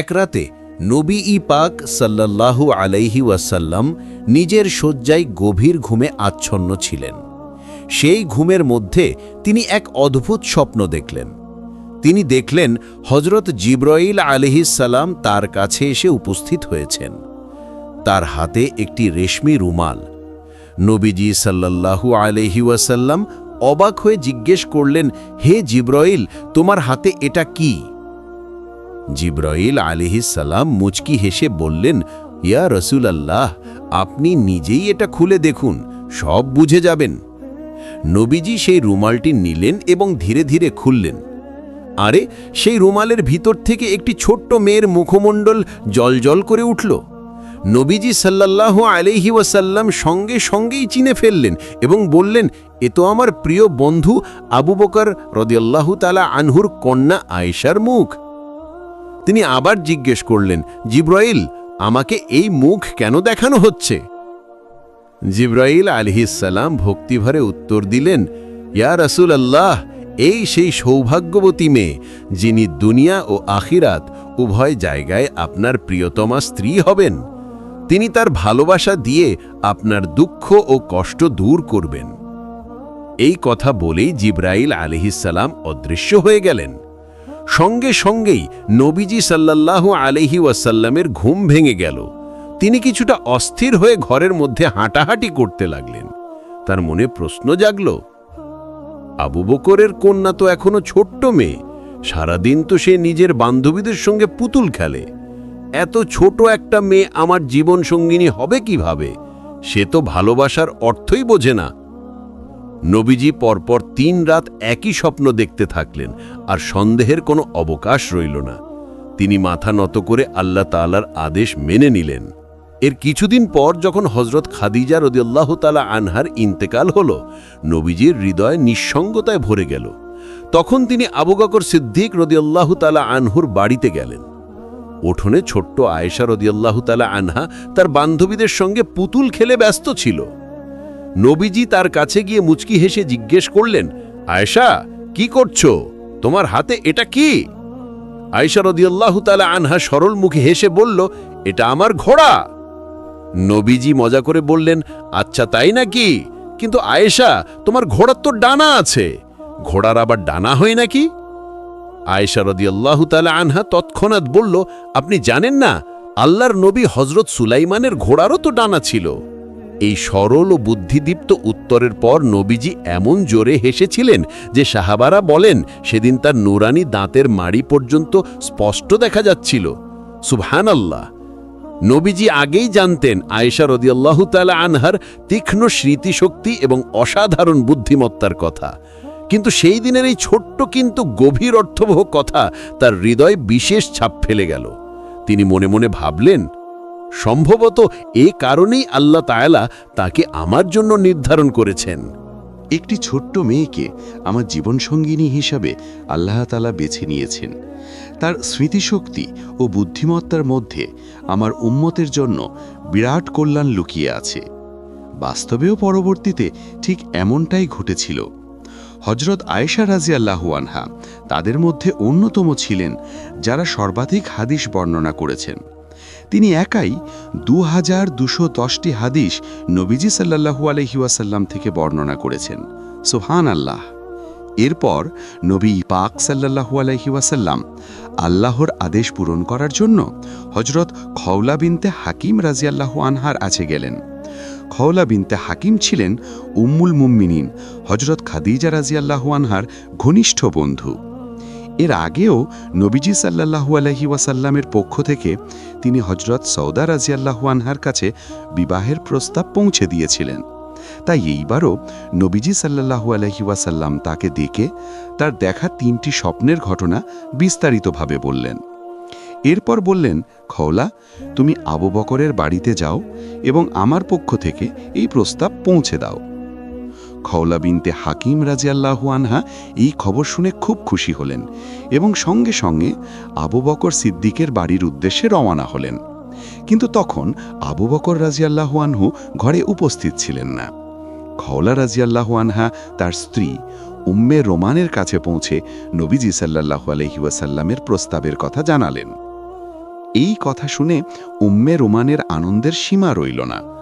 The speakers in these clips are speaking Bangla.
এক রাতে নবী ই পাক সাল্লাল্লাহু আলাইহি ওয়াসাল্লাম নিজের শয্যায় গভীর ঘুমে আচ্ছন্ন ছিলেন। সেই ঘুমের মধ্যে তিনি এক অদ্ভুত স্বপ্ন দেখলেন। তিনি দেখলেন হজরত জিব্রাইল আলহিসাল্লাম তার কাছে এসে উপস্থিত হয়েছেন। তার হাতে একটি রেশমি রুমাল। নবীজি সাল্লাল্লাহু আলহি ওয়াসাল্লাম অবাক হয়ে জিজ্ঞেস করলেন, হে জিব্রাইল, তোমার হাতে এটা কি? জিব্রাইল আলিহিসাল্লাম মুচকি হেসে বললেন, ইয়া রসুল আল্লাহ আপনি নিজেই এটা খুলে দেখুন, সব বুঝে যাবেন। নবীজি সেই রুমালটি নিলেন এবং ধীরে ধীরে খুললেন। আরে, সেই রুমালের ভিতর থেকে একটি ছোট্ট মেয়ের মুখমণ্ডল জলজল করে উঠল। নবীজি সাল্লাল্লাহু আলাইহি ওয়াসাল্লাম সঙ্গে সঙ্গেই চিনে ফেললেন এবং বললেন, এ তো আমার প্রিয় বন্ধু আবু বকর রদিয়াল্লাহু তালা আনহুর কন্যা আয়েশার মুখ। তিনি আবার জিজ্ঞেস করলেন, জিব্রাইল, আমাকে এই মুখ কেন দেখানো হচ্ছে? জিব্রাইল আলহিসাল্লাম ভক্তিভরে উত্তর দিলেন, ইয়া রসুল আল্লাহ এই সেই সৌভাগ্যবতী মেয়ে, যিনি দুনিয়া ও আখিরাত উভয় জায়গায় আপনার প্রিয়তমা স্ত্রী হবেন। তিনি তার ভালোবাসা দিয়ে আপনার দুঃখ ও কষ্ট দূর করবেন। এই কথা বলেই জিব্রাইল আলহিসাল্লাম অদৃশ্য হয়ে গেলেন। সঙ্গে সঙ্গেই নবীজি সাল্লাল্লাহু আলহি ওয়াসাল্লামের ঘুম ভেঙে গেল। তিনি কিছুটা অস্থির হয়ে ঘরের মধ্যে হাঁটাহাঁটি করতে লাগলেন। তার মনে প্রশ্ন জাগল, আবু বকরের কন্যা তো এখনও ছোট্ট মেয়ে, সারাদিন তো সে নিজের বান্ধবীদের সঙ্গে পুতুল খেলে। এত ছোট একটা মেয়ে আমার জীবন সঙ্গিনী হবে কীভাবে? সে তো ভালোবাসার অর্থই বোঝে না। নবীজি পরপর তিন রাত একই স্বপ্ন দেখতে থাকলেন, আর সন্দেহের কোনো অবকাশ রইল না। তিনি মাথা নত করে আল্লাহ তালার আদেশ মেনে নিলেন। এর কিছুদিন পর যখন হজরত খাদিজা রদিয়াল্লাহ তালা আনহার ইন্তেকাল হল, নবীজির হৃদয় নিঃসঙ্গতায় ভরে গেল। তখন তিনি আবু বকর সিদ্দিক রদিয়াল্লাহ তালা আনহুর বাড়িতে গেলেন। উঠোনে ছোট্ট আয়েশা রদিয়াল্লাহ তালা আনহা তার বান্ধবীদের সঙ্গে পুতুল খেলে ব্যস্ত ছিল। নবীজি তার কাছে গিয়ে মুচকি হেসে জিজ্ঞেস করলেন, আয়েশা, কি করছ? তোমার হাতে এটা কি? আয়েশা রদিয়াল্লাহু তালা আনহা সরল মুখে হেসে বলল, এটা আমার ঘোড়া। নবীজি মজা করে বললেন আচ্ছা তাই নাকি? কিন্তু আয়েশা, তোমার ঘোড়ার তো ডানা আছে। ঘোড়ার আবার ডানা হয় নাকি? আয়েশা রদিয়াল্লাহু তালা আনহা তৎক্ষণাৎ বলল, আপনি জানেন না, আল্লাহর নবী হজরত সুলাইমানের ঘোড়ারও তো ডানা ছিল। এই সরল ও বুদ্ধিদীপ্ত উত্তরের পর নবীজি এমন জোরে হেসেছিলেন যে সাহাবারা বলেন, সেদিন তার নুরানি দাঁতের মাড়ি পর্যন্ত স্পষ্ট দেখা যাচ্ছিল। সুবহান আল্লাহ নবীজি আগেই জানতেন আয়েশা রদিয়াল্লাহু তালা আনহার তীক্ষ্ণ স্মৃতিশক্তি এবং অসাধারণ বুদ্ধিমত্তার কথা। কিন্তু সেই দিনের এই ছোট্ট কিন্তু গভীর অর্থবহ কথা তার হৃদয় বিশেষ ছাপ ফেলে গেল। তিনি মনে মনে ভাবলেন সম্ভবত এ কারণেই আল্লাহ তায়ালা তাকে আমার জন্য নির্ধারণ করেছেন। একটি ছোট্ট মেয়েকে আমার জীবনসঙ্গিনী হিসাবে আল্লাহ তালা বেছে নিয়েছেন। তার স্মৃতিশক্তি ও বুদ্ধিমত্তার মধ্যে আমার উম্মতের জন্য বিরাট কল্যাণ লুকিয়ে আছে। বাস্তবেও পরবর্তীতে ঠিক এমনটাই ঘটেছিল। হজরত আয়েশা রাজি আনহা তাদের মধ্যে অন্যতম ছিলেন যারা সর্বাধিক হাদিস বর্ণনা করেছেন। তিনি একাই দু হাজার দুশো দশটি হাদিস নবীজি সাল্লাহু আলহিউসাল্লাম থেকে বর্ণনা করেছেন। সোহান আল্লাহ এরপর নবী পাক সাল্লাহু আলহিউসাল্লাম আল্লাহর আদেশ পূরণ করার জন্য হজরত খওলা বিনতে হাকিম রাজিয়াল্লাহু আনহার আছে গেলেন। খওলা বিনতে হাকিম ছিলেন উম্মুল মুম্মিনিন হজরত খাদিজা রাজিয়াল্লাহু আনহার ঘনিষ্ঠ বন্ধু। এর আগেও নবীজি সাল্লাহু আলহি ওয়াসাল্লামের পক্ষ থেকে তিনি হজরত সৌদা রাজিয়াল্লাহু আনহার কাছে বিবাহের প্রস্তাব পৌঁছে দিয়েছিলেন। তাই এইবারও নবীজি সাল্লাহু আলহি ওয়াসাল্লাম তাকে ডেকে তার দেখা তিনটি স্বপ্নের ঘটনা বিস্তারিতভাবে বললেন। এরপর বললেন, খওলা, তুমি আবু বকরের বাড়িতে যাও এবং আমার পক্ষ থেকে এই প্রস্তাব পৌঁছে দাও। খওলা বিনতে হাকিম রাজিয়াল্লাহু আনহা এই খবর শুনে খুব খুশি হলেন এবং সঙ্গে সঙ্গে আবু বকর সিদ্দিকের বাড়ির উদ্দেশ্যে রওয়ানা হলেন। কিন্তু তখন আবু বকর রাজিয়াল্লাহু আনহু ঘরে উপস্থিত ছিলেন না। খওলা রাজিয়াল্লাহু আনহা তার স্ত্রী উম্মে রোমানের কাছে পৌঁছে নবীজি সাল্লাহু আলহিউসাল্লামের প্রস্তাবের কথা জানালেন। এই কথা শুনে উম্মে রোমানের আনন্দের সীমা রইল না।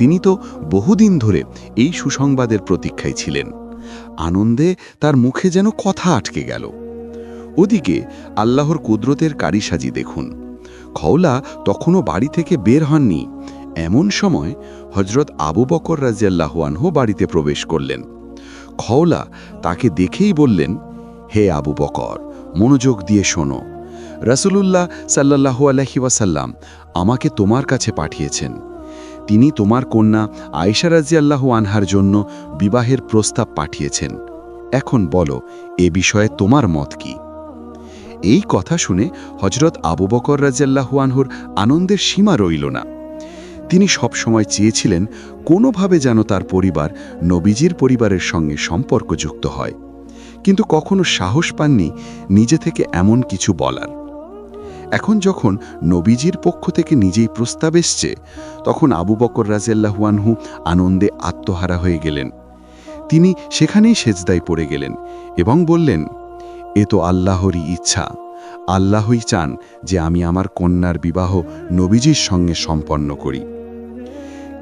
তিনি তো বহুদিন ধরে এই সুসংবাদের প্রতীক্ষায় ছিলেন। আনন্দে তার মুখে যেন কথা আটকে গেল। ওদিকে আল্লাহর কুদরতের কারিসাজি দেখুন। খওলা তখনও বাড়ি থেকে বের হননি। এমন সময় হজরত আবু বকর রাজিয়াল্লাহু বাড়িতে প্রবেশ করলেন। খওলা তাকে দেখেই বললেন, হে আবু বকর, মনোযোগ দিয়ে শোনো। রাসূলুল্লাহ সাল্লাল্লাহু আলাইহি ওয়াসাল্লাম আমাকে তোমার কাছে পাঠিয়েছেন। তিনি তোমার কন্যা আয়েশা রাজিয়াল্লাহু আনহার জন্য বিবাহের প্রস্তাব পাঠিয়েছেন। এখন বলো, এ বিষয়ে তোমার মত কি? এই কথা শুনে হজরত আবু বকর রাজিয়াল্লাহু আনহুর আনন্দের সীমা রইল না। তিনি সবসময় চেয়েছিলেন কোনোভাবে যেন তার পরিবার নবীজির পরিবারের সঙ্গে সম্পর্কযুক্ত হয়। কিন্তু কখনো সাহস পাননি নিজে থেকে এমন কিছু বলার। এখন যখন নবীজির পক্ষ থেকে নিজেই প্রস্তাব এসছে, তখন আবু বকর রাজিয়াল্লাহু আনহু আনন্দে আত্মহারা হয়ে গেলেন। তিনি সেখানেই সেজদায় পড়ে গেলেন এবং বললেন, এ তো আল্লাহরই ইচ্ছা। আল্লাহই চান যে আমি আমার কন্যার বিবাহ নবীজির সঙ্গে সম্পন্ন করি।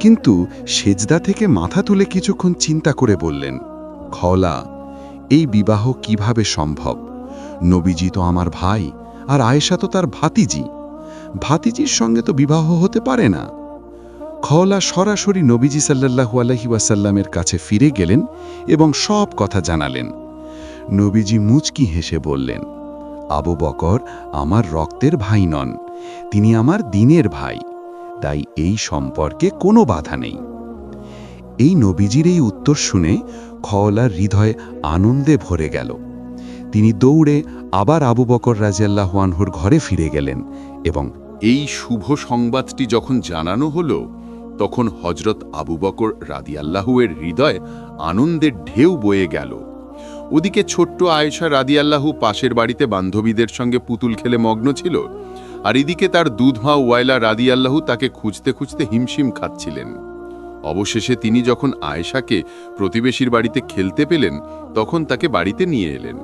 কিন্তু সেজদা থেকে মাথা তুলে কিছুক্ষণ চিন্তা করে বললেন, খলা, এই বিবাহ কীভাবে সম্ভব? নবীজি তো আমার ভাই। আর আয়েশা তো তার ভাতিজি। ভাতিজির সঙ্গে তো বিবাহ হতে পারে না। খওলা সরাসরি নবীজি সাল্লাল্লাহু আলহি ওয়াসাল্লামের কাছে ফিরে গেলেন এবং সব কথা জানালেন। নবীজি মুচকি হেসে বললেন, আবু বকর আমার রক্তের ভাই নন, তিনি আমার দিনের ভাই, তাই এই সম্পর্কে কোনো বাধা নেই। এই নবীজির এই উত্তর শুনে খওলার হৃদয়ে আনন্দে ভরে গেল। তিনি দৌড়ে আবার আবু বকর রাজিয়াল্লাহুয়ানহুর ঘরে ফিরে গেলেন এবং এই শুভ সংবাদটি যখন জানানো হলো, তখন হজরত আবু বকর রাদিয়াল্লাহুয়ের হৃদয় আনন্দের ঢেউ বয়ে গেল। ওদিকে ছোট্ট আয়েশা রাদিয়াল্লাহু পাশের বাড়িতে বান্ধবীদের সঙ্গে পুতুল খেলে মগ্ন ছিল, আর এদিকে তার দুধমা ওয়াইলা রাদিয়াল্লাহু তাকে খুঁজতে খুঁজতে হিমশিম খাচ্ছিলেন। অবশেষে তিনি যখন আয়েশাকে প্রতিবেশীর বাড়িতে খেলতে পেলেন, তখন তাকে বাড়িতে নিয়ে এলেন।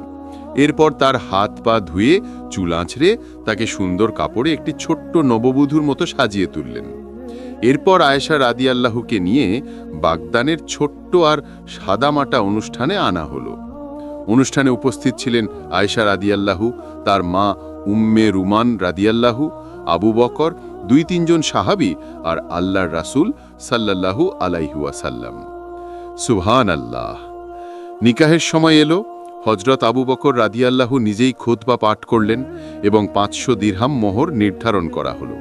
এরপর তার হাত পা ধুয়ে চুল আঁচড়ে তাকে সুন্দর কাপড়ে একটি ছোট্ট নববধূর মতো সাজিয়ে তুললেন। এরপর আয়েশা রাদিয়াল্লাহুকে নিয়ে বাগদানের ছোট্ট আর সাদামাটা অনুষ্ঠানে আনা হলো। অনুষ্ঠানে উপস্থিত ছিলেন আয়েশা রাদিয়াল্লাহু, তার মা উম্মে রুমান রাদিয়াল্লাহু, আবু বকর, দুই তিনজন সাহাবি আর আল্লাহর রাসূল সাল্লাল্লাহু আলাইহুয়াসাল্লাম সুবহান আল্লাহ নিকাহের সময় এলো হজরত আবু বকর রাদিয়াল্লাহু নিজেই খোদবা পাঠ করলেন এবং পাঁচশো দিরহাম মোহর নির্ধারণ করা হলো।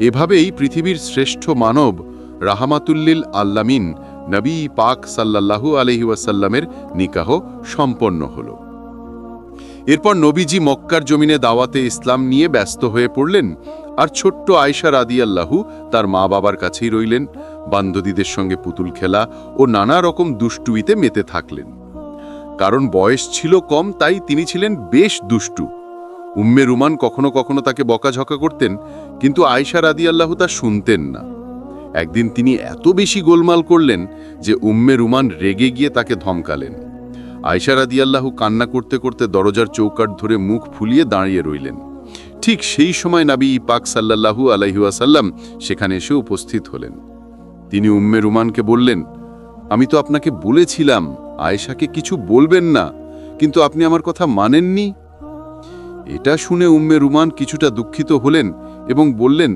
এভাবেই পৃথিবীর শ্রেষ্ঠ মানব রাহামাতুল্লিল আল্লামিন নবী পাক সাল্লাল্লাহু আলহি ওয়াসাল্লামের নিকাহ সম্পন্ন হলো। এরপর নবীজি মক্কার জমিনে দাওয়াতে ইসলাম নিয়ে ব্যস্ত হয়ে পড়লেন আর ছোট্ট আয়সা রাদিয়াল্লাহু তার মা বাবার কাছেই রইলেন। বান্ধবীদের সঙ্গে পুতুল খেলা ও নানা রকম দুষ্টুইতে মেতে থাকলেন। কারণ বয়স ছিল কম, তাই তিনি ছিলেন বেশ দুষ্টু। উম্মে রুমান কখনো কখনো তাকে বকাঝকা করতেন, কিন্তু আয়সা রাদিয়াল্লাহু তা শুনতেন না। একদিন তিনি এত বেশি গোলমাল করলেন যে উম্মে রুমান রেগে গিয়ে তাকে ধমকালেন। আয়সা রাদিয়াল্লাহু কান্না করতে করতে দরজার চৌকাট ধরে মুখ ফুলিয়ে দাঁড়িয়ে রইলেন। ঠিক সেই সময় নাবি পাক সাল্লাল্লাহু আলাইহুয়াসাল্লাম সেখানে এসে উপস্থিত হলেন। তিনি উম্মে রুমানকে বললেন আমি তো আপনাকে বলেছিলাম, আয়েশাকে কিছু বলবেন না, কিন্তু আপনি আমার কথা মানেননি। এটা শুনে উম্মে রুমান কিছুটা দুঃখিত হলেন এবং বললেন,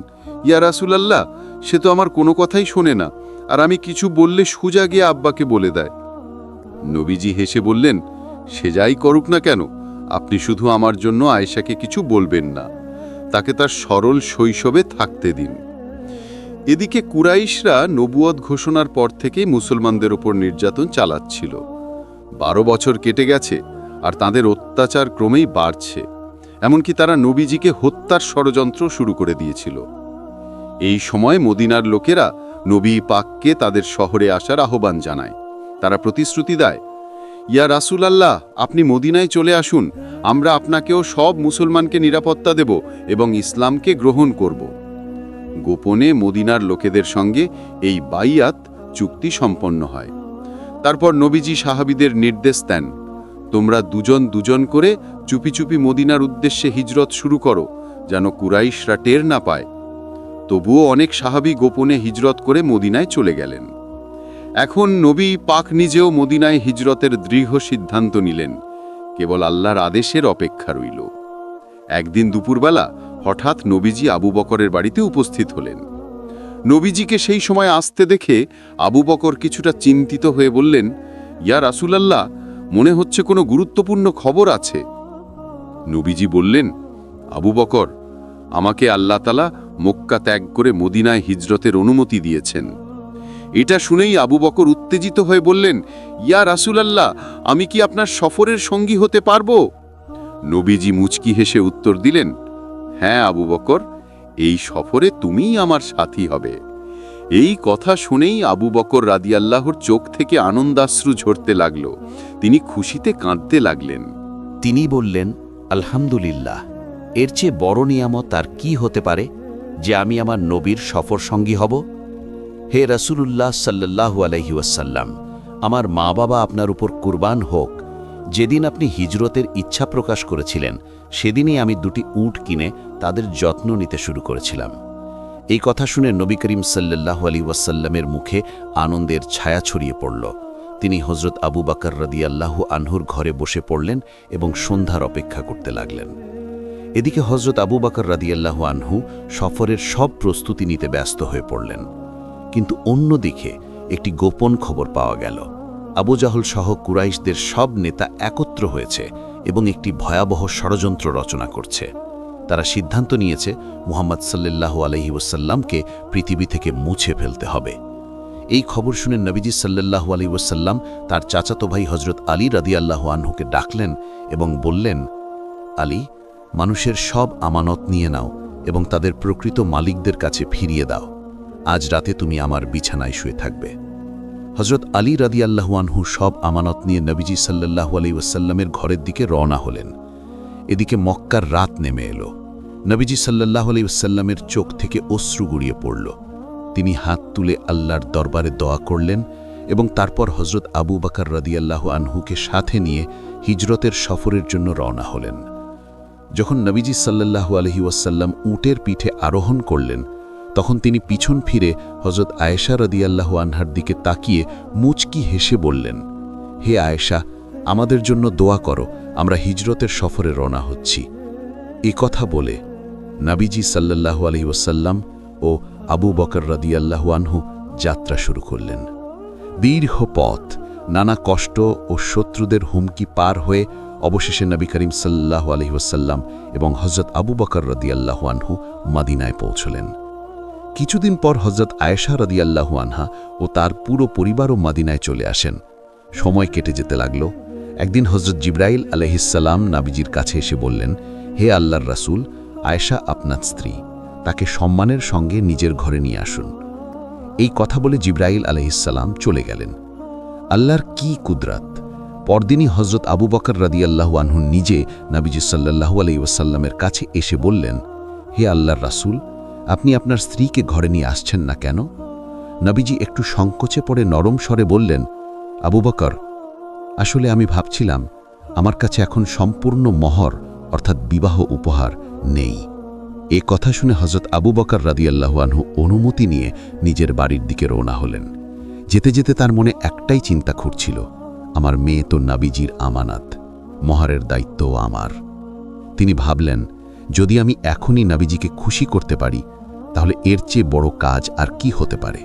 ইয়া রাসুলাল্লাহ, সে তো আমার কোনো কথাই শোনে না, আর আমি কিছু বললে সুজা গিয়ে আব্বাকে বলে দেয়। নবীজি হেসে বললেন, সে যাই করুক না কেন, আপনি শুধু আমার জন্য আয়েশাকে কিছু বলবেন না, তাকে তার সরল শৈশবে থাকতে দিন। এদিকে কুরাইশরা নবুয়ত ঘোষণার পর থেকেই মুসলমানদের ওপর নির্যাতন চালাচ্ছিল। বারো বছর কেটে গেছে আর তাদের অত্যাচার ক্রমেই বাড়ছে। এমনকি তারা নবীজিকে হত্যার ষড়যন্ত্র শুরু করে দিয়েছিল। এই সময় মদিনার লোকেরা নবী পাককে তাদের শহরে আসার আহ্বান জানায়। তারা প্রতিশ্রুতি দেয়, ইয়া রাসুল আল্লাহ আপনি মদিনায় চলে আসুন, আমরা আপনাকেও সব মুসলমানকে নিরাপত্তা দেব এবং ইসলামকে গ্রহণ করব। গোপনে মদিনার লোকেদের সঙ্গে এই বাইয়াত চুক্তি সম্পন্ন হয়। তারপর নবীজি সাহাবিদের নির্দেশ দেন, তোমরা দুজন দুজন করে চুপি চুপি মদিনার উদ্দেশ্যে হিজরত শুরু করো, যেন কুরাইশরা টের না পায়। তবুও অনেক সাহাবী গোপনে হিজরত করে মদিনায় চলে গেলেন। এখন নবী পাক নিজেও মদিনায় হিজরতের দৃঢ় সিদ্ধান্ত নিলেন। কেবল আল্লাহর আদেশের অপেক্ষা রইল। একদিন দুপুরবেলা হঠাৎ নবীজি আবু বকরের বাড়িতে উপস্থিত হলেন। নবীজিকে সেই সময় আসতে দেখে আবু বকর কিছুটা চিন্তিত হয়ে বললেন, ইয়া রাসূলাল্লাহ, মনে হচ্ছে কোনো গুরুত্বপূর্ণ খবর আছে? নবীজি বললেন, আবু বকর, আমাকে আল্লাহ তালা মক্কা ত্যাগ করে মদিনায় হিজরতের অনুমতি দিয়েছেন। এটা শুনেই আবু বকর উত্তেজিত হয়ে বললেন, ইয়া রাসূলাল্লাহ, আমি কি আপনার সফরের সঙ্গী হতে পারব? নবীজি মুচকি হেসে উত্তর দিলেন হ্যাঁ আবু বকর, এই সফরে তুমিই আমার সাথী হবে। এই কথা শুনেই আবু বকর রাদিয়াল্লাহর চোখ থেকে আনন্দাশ্রু ঝরতে লাগল। তিনি খুশিতে কাঁদতে লাগলেন। তিনি বললেন, আলহামদুলিল্লাহ, এর চেয়ে বড় নিয়ামত আর কি হতে পারে যে আমি আমার নবীর সফর সঙ্গী হব? হে রসুলুল্লাহ সাল্লাহু আলহি ওয়াসাল্লাম, আমার মা বাবা আপনার উপর কুরবান হোক যেদিন আপনি হিজরতের ইচ্ছা প্রকাশ করেছিলেন, সেদিনই আমি দুটি উট কিনে তাদের যত্ন নিতে শুরু করেছিলাম। এই কথা শুনে নবী করিম সাল্লাহু আলী ওয়াসাল্লামের মুখে আনন্দের ছায়া ছড়িয়ে পড়ল। তিনি হজরত আবু বাকর রদিয়াল্লাহু আনহুর ঘরে বসে পড়লেন এবং সন্ধ্যার অপেক্ষা করতে লাগলেন। এদিকে হজরত আবু বাকর রাদিয়াল্লাহু আনহু সফরের সব প্রস্তুতি নিতে ব্যস্ত হয়ে পড়লেন। কিন্তু অন্যদিকে একটি গোপন খবর পাওয়া গেল। আবু জাহল সহ কুরাইশদের সব নেতা একত্র হয়েছে এবং একটি ভয়াবহ ষড়যন্ত্র রচনা করছে। তারা সিদ্ধান্ত নিয়েছে মুহাম্মদ সাল্লাল্লাহু আলহি ওসাল্লামকে পৃথিবী থেকে মুছে ফেলতে হবে। এই খবর শুনে নবীজি সাল্লাল্লাহু আলী ওসাল্লাম তার চাচাতো ভাই হজরত আলী রাদিয়াল্লাহু আনহুকে ডাকলেন এবং বললেন, আলী, মানুষের সব আমানত নিয়ে নাও এবং তাদের প্রকৃত মালিকদের কাছে ফিরিয়ে দাও। আজ রাতে তুমি আমার বিছানায় শুয়ে থাকবে। হজরত আলী রাদিয়াল্লাহু আনহু সব আমানত নিয়ে নবীজি সাল্লাল্লাহু আলী ওসাল্লামের ঘরের দিকে রওনা হলেন। এদিকে মক্কার রাত নেমে এলো। নবীজি সাল্লাল্লাহু আলী ওসাল্লামের চোখ থেকে অশ্রু গড়িয়ে পড়ল। তিনি হাত তুলে আল্লাহর দরবারে দোয়া করলেন এবং তারপর হজরত আবু বাকর রাদিয়াল্লাহু আনহুকে সাথে নিয়ে হিজরতের সফরের জন্য রওনা হলেন। যখন নবীজি সাল্লাল্লাহু আলহি ওয়াসাল্লাম উটের পিঠে আরোহণ করলেন তখন তিনি পিছন ফিরে হজরত আয়েশা রদিয়াল্লাহু আনহার দিকে তাকিয়ে মুচকি হেসে বললেন, হে আয়েশা, আমাদের জন্য দোয়া করো, আমরা হিজরতের সফরে রওনা হচ্ছি। এ কথা বলে নাবিজি সাল্লাল্লাহু আলহি ওয়াসাল্লাম ও আবু বকর রদিয়াল্লাহু আনহু যাত্রা শুরু করলেন। দীর্ঘ পথ, নানা কষ্ট ও শত্রুদের হুমকি পার হয়ে অবশেষে নবী করিম সাল্লাহ আলহিউসাল্লাম এবং হজরত আবু বকর রদিয়াল্লাহু আনহু মাদিনায় পৌঁছলেন। কিছুদিন পর হজরত আয়েশা রদিয়াল্লাহু আনহা ও তার পুরো পরিবারও মাদিনায় চলে আসেন। সময় কেটে যেতে লাগল। একদিন হজরত জিব্রাইল আলহিসাল্লাম নাবিজির কাছে এসে বললেন, হে আল্লাহর রাসূল, আয়েশা আপনার স্ত্রী। তাকে সম্মানের সঙ্গে নিজের ঘরে নিয়ে আসুন। এই কথা বলে জিব্রাইল আলহিসাল্লাম চলে গেলেন। আল্লাহর কি কুদরাত? পরদিনই হজরত আবু বকর রাদিয়াল্লাহু আনহু নিজে নাবিজি আলাই ওয়াসাল্লামের কাছে এসে বললেন, হে আল্লাহর রাসূল আপনি আপনার স্ত্রীকে ঘরে নিয়ে আসছেন না কেন? নবীজি একটু সংকোচে পড়ে নরম স্বরে বললেন, আবু বকর, আসলে আমি ভাবছিলাম, আমার কাছে এখন সম্পূর্ণ মহর, অর্থাৎ বিবাহ উপহার নেই। এ কথা শুনে হজরত আবু বকর রাদিয়াল্লাহু আনহু অনুমতি নিয়ে নিজের বাড়ির দিকে রওনা হলেন। যেতে যেতে তার মনে একটাই চিন্তা খুঁড়ছিল, আমার মেয়ে তো নাবিজির আমানাত, মহারের দায়িত্বও আমার। তিনি ভাবলেন যদি আমি এখনই নাবিজিকে খুশি করতে পারি, তাহলে এর চেয়ে বড় কাজ আর কি হতে পারে?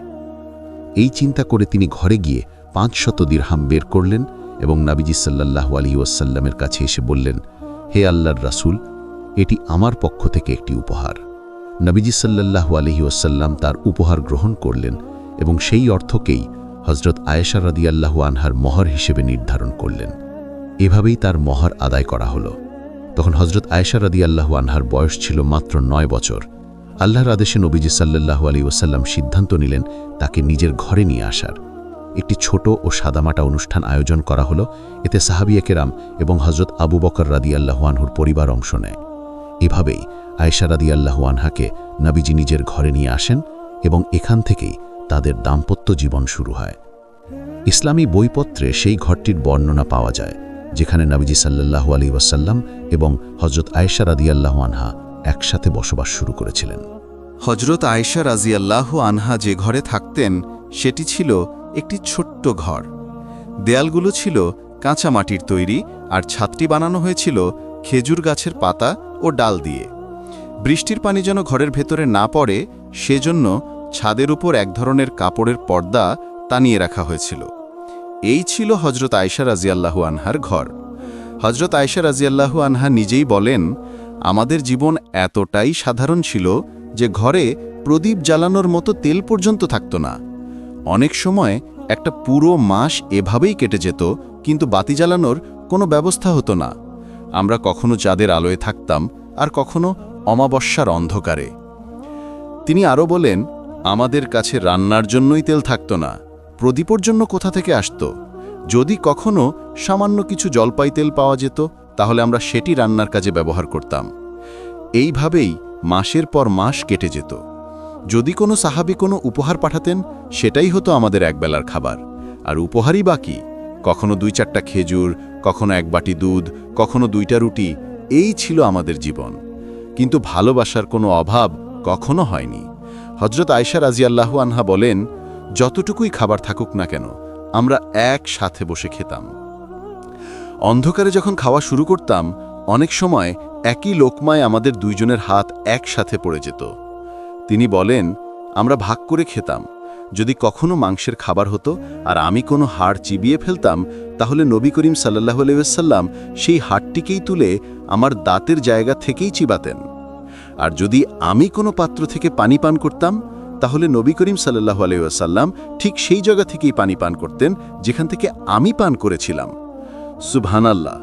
এই চিন্তা করে তিনি ঘরে গিয়ে পাঁচ পাঁচশত দিরহাম বের করলেন এবং নাবিজি সাল্লাল্লাহু আলী ওয়াসাল্লামের কাছে এসে বললেন, হে আল্লাহর রাসূল, এটি আমার পক্ষ থেকে একটি উপহার। নবীজি সাল্লাল্লাহু আলহি ওয়াসাল্লাম তার উপহার গ্রহণ করলেন এবং সেই অর্থকেই হজরত আয়েশা রাদিয়াল্লাহু আনহার মহর হিসেবে নির্ধারণ করলেন। এভাবেই তার মহর আদায় করা হলো। তখন হজরত আয়েশা রাদিয়াল্লাহু আনহার বয়স ছিল মাত্র নয় বছর। আল্লাহর আদেশে নবীজি সাল্লাল্লাহু আলী ওসাল্লাম সিদ্ধান্ত নিলেন তাকে নিজের ঘরে নিয়ে আসার। একটি ছোট ও সাদামাটা অনুষ্ঠান আয়োজন করা হলো, এতে সাহাবিয়া কেরাম এবং হজরত আবু বকর রাদিয়াল্লাহু আনহুর পরিবার অংশ নেয়। এভাবেই আয়েশা রাদিয়াল্লাহু আনহাকে নবীজি নিজের ঘরে নিয়ে আসেন এবং এখান থেকেই তাদের দাম্পত্য জীবন শুরু হয়। ইসলামী বইপত্রে সেই ঘরটির বর্ণনা পাওয়া যায়। যেখানে নবীজি সাল্লাল্লাহু আলী ওয়াসাল্লাম এবং হজরত আয়েশা রাদিয়াল্লাহু আনহা একসাথে বসবাস শুরু করেছিলেন। হজরত আয়েশা রাজিয়াল্লাহু আনহা যে ঘরে থাকতেন, সেটি ছিল একটি ছোট্ট ঘর। দেয়ালগুলো ছিল কাঁচা মাটির তৈরি আর ছাদটি বানানো হয়েছিল খেজুর গাছের পাতা ও ডাল দিয়ে। বৃষ্টির পানি যেন ঘরের ভেতরে না পড়ে, সেজন্য ছাদের উপর এক ধরনের কাপড়ের পর্দা টানিয়ে রাখা হয়েছিল। এই ছিল হজরত আয়েশা রাজিয়াল্লাহু আনহার ঘর। হজরত আয়েশা রাজিয়াল্লাহু আনহা নিজেই বলেন, আমাদের জীবন এতটাই সাধারণ ছিল যে ঘরে প্রদীপ জ্বালানোর মতো তেল পর্যন্ত থাকত না। অনেক সময় একটা পুরো মাস এভাবেই কেটে যেত, কিন্তু বাতি জ্বালানোর কোনো ব্যবস্থা হতো না। আমরা কখনো চাঁদের আলোয় থাকতাম আর কখনো অমাবস্যার অন্ধকারে। তিনি আরও বলেন, আমাদের কাছে রান্নার জন্যই তেল থাকত না। প্রদীপর জন্য কোথা থেকে আসত? যদি কখনো সামান্য কিছু জলপাই তেল পাওয়া যেত, তাহলে আমরা সেটি রান্নার কাজে ব্যবহার করতাম। এইভাবেই মাসের পর মাস কেটে যেত। যদি কোনো সাহাবি কোনো উপহার পাঠাতেন, সেটাই হতো আমাদের একবেলার খাবার। আর উপহারই বাকি কখনো দুই চারটা খেজুর, কখনো এক বাটি দুধ, কখনো দুইটা রুটি, এই ছিল আমাদের জীবন। কিন্তু ভালোবাসার কোনো অভাব কখনো হয়নি। হজরত আয়সা রাজিয়াল্লাহু আনহা বলেন যতটুকুই খাবার থাকুক না কেন, আমরা একসাথে বসে খেতাম। অন্ধকারে যখন খাওয়া শুরু করতাম, অনেক সময় একই লোকমায় আমাদের দুইজনের হাত একসাথে পড়ে যেত। তিনি বলেন, আমরা ভাগ করে খেতাম। যদি কখনো মাংসের খাবার হতো আর আমি কোনো হাড় চিবিয়ে ফেলতাম, তাহলে নবী করিম সাল্লাহ আলাইসাল্লাম সেই হাড়টিকেই তুলে আমার দাঁতের জায়গা থেকেই চিবাতেন। আর যদি আমি কোনো পাত্র থেকে পানি পান করতাম তাহলে নবী করিম সাল্লাহ আলাইসাল্লাম ঠিক সেই জায়গা থেকেই পানি পান করতেন যেখান থেকে আমি পান করেছিলাম। সুবহানাল্লাহ।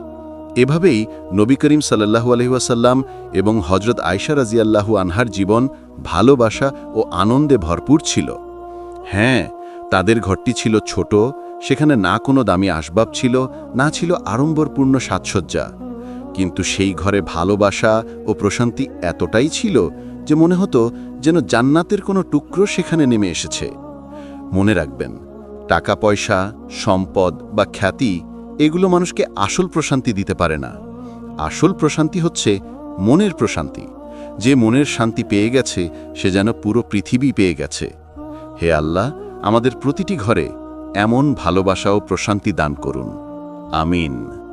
এভাবেই নবী করিম সাল্লাহু আলহিহাসাল্লাম এবং হজরত আয়সা রাজিয়াল্লাহু আনহার জীবন ভালোবাসা ও আনন্দে ভরপুর ছিল। হ্যাঁ তাদের ঘরটি ছিল ছোট, সেখানে না কোনো দামি আসবাব ছিল, না ছিল আড়ম্বরপূর্ণ সাজসজ্জা। কিন্তু সেই ঘরে ভালোবাসা ও প্রশান্তি এতটাই ছিল যে মনে হতো যেন জান্নাতের কোনো টুকরো সেখানে নেমে এসেছে। মনে রাখবেন, টাকা, পয়সা, সম্পদ বা খ্যাতি, এগুলো মানুষকে আসল প্রশান্তি দিতে পারে না। আসল প্রশান্তি হচ্ছে মনের প্রশান্তি। যে মনের শান্তি পেয়ে গেছে, সে যেন পুরো পৃথিবী পেয়ে গেছে। হে আল্লাহ, আমাদের প্রতিটি ঘরে এমন ভালোবাসা ও প্রশান্তি দান করুন। আমিন।